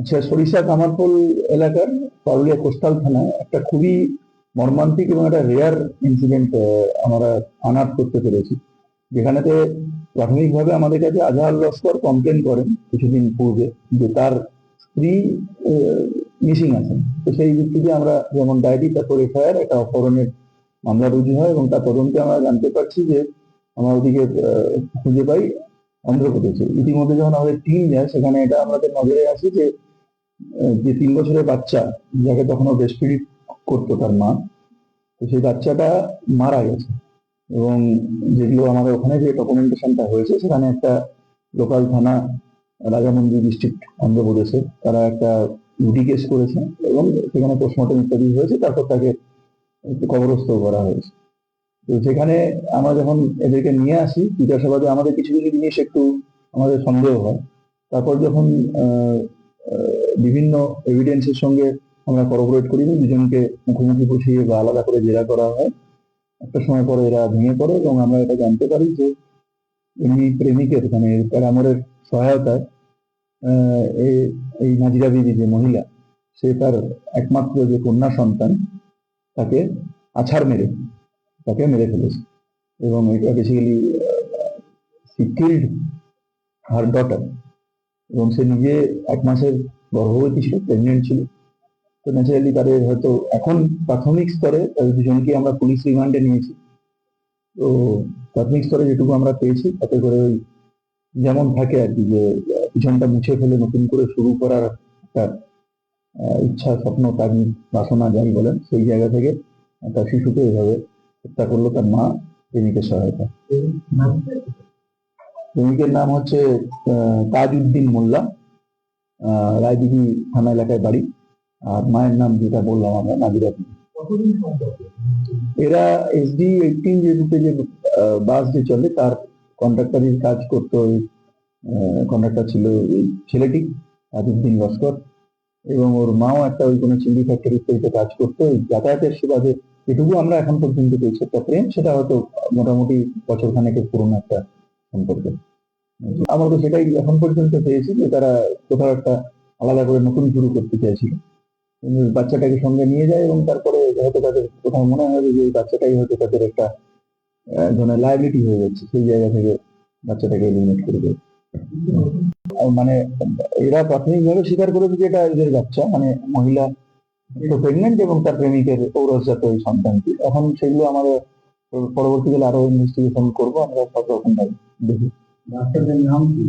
আচ্ছা সরিষা কামারপোল এলাকার পারুলিয়া কোস্টাল থানায় একটা খুবই মর্মান্তিক এবং একটা রেয়ার ইনসিডেন্ট আমরা আনার্ট করতে পেরেছি। যেখানেতে প্রাথমিকভাবে আমাদের কাছে আজহার লস্কর কমপ্লেন করেন কিছুদিন পূর্বে যে তার স্ত্রী মিসিং আছেন। তো সেই ভিত্তিতে আমরা যেমন ডায়েরি, তারপর এফআইআর একটা অপহরণের মামলা রুজু হয় এবং তার তদন্তে আমরা জানতে পারছি যে আমরা ওদিকে খুঁজে পাই অন্ধ্রপ্রদেশে। ইতিমধ্যে যখন আমাদের টিম যায়, সেখানে এটা আমাদের নজরে আসে যে যে তিন বছরের বাচ্চা, যাকে তখনও ব্রেস্ট ফিড করতো তার মা, তো সেই বাচ্চাটা মারা গেছে। এবং যেগুলো আমাদের ওখানে যে ডকুমেন্টেশনটা হয়েছে, সেখানে একটা লোকাল থানা রাজামন্দি ডিস্ট্রিক্ট অন্ধ্রপ্রদেশে তারা একটা রুটি কেস করেছে এবং সেখানে পোস্টমর্টম ইত্যাদি হয়েছে, তারপর তাকে কবরস্থ করা হয়েছে। তো সেখানে আমরা যখন এদেরকে নিয়ে আসি জিজ্ঞাসাবাদে আমাদের কিছু কিছু জিনিস একটু আমাদের সন্দেহ হয়। তারপর যখন বিভিন্ন এভিডেন্সের সঙ্গে আমরা করবোরেট করি দুজনকে মুখোমুখি বসিয়ে বা আলাদা করে জেরা করা হয়। একটা সময় পরে এরা ভেঙে পড়ে এবং আমরা এটা জানতে পারি যে এমনি প্রেমিকের মানে তার প্যারামোরের সহায়তায় এই- নাজিরা বিবি যে মহিলা, সে তার একমাত্র যে কন্যা সন্তান, তাকে আছাড় মেরে, তাকে মেরে ফেলেছে। এবং এটা বেসিক্যালি সি হার ডটার এবং সে নিজে এক মাসের গর্ভবতী ছিল প্রেগনেন্ট ছিল। তো ন্যাচারালি তাদের হয়তো এখন প্রাথমিক স্তরে তাদের দুজনকে আমরা পুলিশ রিমান্ডে নিয়েছি। তো প্রাথমিক স্তরে যেটুকু আমরা পেয়েছি, তাতে করে ওই যেমন থাকে আর কি যে পিছনটা মুছে ফেলে নতুন করে শুরু করার একটা ইচ্ছা, স্বপ্ন তাগিদ বাসনা যাই বলেন, সেই জায়গা থেকে একটা শিশুকে এভাবে হত্যা করল তার মা, প্রেমিকের সহায়তা প্রেমিকের নাম হচ্ছে তাজউদ্দিন মোল্লা। রায়দিঘি থানা এলাকায় বাড়ি। আর মায়ের নাম যেটা বললাম আমরা বিবি। এরা এসডি এইটিন যে রুটে যে বাস যে চলে তার কন্ট্রাক্টারের কাজ করতো ওই কন্ট্রাক্টর ছিল ওই ছেলেটি তাজউদ্দিন লস্কর এবং ওর মাও একটা ওই কোনো চিংড়ি ফ্যাক্টরি ইত্যাদিতে কাজ করতো ওই যাতায়াতের সুবাদে। যেটুকু আমরা এখন পর্যন্ত পেয়েছি। একটা প্রেম সেটা হয়তো মোটামুটি বছর খানেকের পুরোনো একটা সম্পর্ক। আমরা তো সেটাই এখন পর্যন্ত পেয়েছি যে তারা কোথাও একটা আলাদা করে নতুন শুরু করতে চাইছিল। বাচ্চাটাকে সঙ্গে নিয়ে যায় এবং তারপরে হয়তো তাদের কোথাও মনে হয় যে বাচ্চাটাই হয়তো তাদের একটা ধরনের লাইবিলিটি হয়ে যাচ্ছে। সেই জায়গা থেকে বাচ্চাটাকে এলিমিনেট করে দেয়। মানে এরা প্রাথমিকভাবে স্বীকার করেছে যে এটা এদের বাচ্চা। মানে মহিলা তো প্রেগনেন্ট এবং তার প্রেমিকের ঔরসজাত ওই সন্তানটি। এখন সেগুলো আমাদের পরবর্তীকালে আরও ইনভেস্টিগেশন করব। আমরা সব রকম দেখি। বাচ্চাদের নাম কি